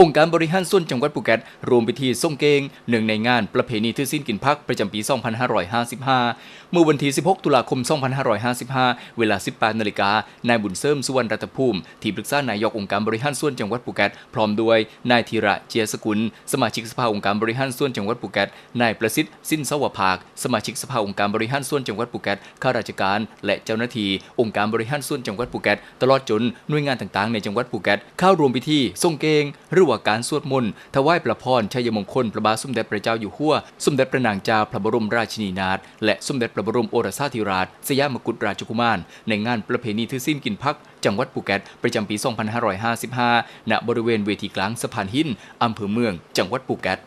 องค์การบริหารส่วนจังหวัดภูเก็ตรวมพิธีส่งเกงหนึ่งในงานประเพณีทื่อสิ้นกินพักประจำปี 2555 เมื่อวันที่ 16 ตุลาคม 2555 เวลา 18 นาฬิกา นายบุญเสริมสุวรรณรัตภูมิ ที่ปรึกษานายกองค์การบริหารส่วนจังหวัดภูเก็ตพร้อมด้วยนายธีระเจียสกุล สมาชิกสภาองค์การบริหารส่วนจังหวัดภูเก็ตนายประสิทธิ์สิ้นสวภาค สมาชิกสภาองค์การบริหารส่วนจังหวัดภูเก็ตข้าราชการ และเจ้าหน้าที่องค์การบริหารส่วนจังหวัดภูเก็ตตลอดจนหน่วยงานต่างๆ ในจังหวัดภูเก็ตเข้าร่วมพิธีส่งเกงหรือว่าการสวดมนต์ถวายประพรชัยมงคลพระบาทสมเด็จพระเจ้าอยู่หัว สมเด็จพระนางเจ้าพระบรมราชินีนาถและสมเด็จพระบรมโอรสาธิราช สยามกุฎราชกุมาร ในงานประเพณีทื่อสิ้นกินพัก จังหวัดภูเก็ตประจำปี 2555 ณ บริเวณเวทีกลางสะพานหินอำเภอเมือง จังหวัดภูเก็ต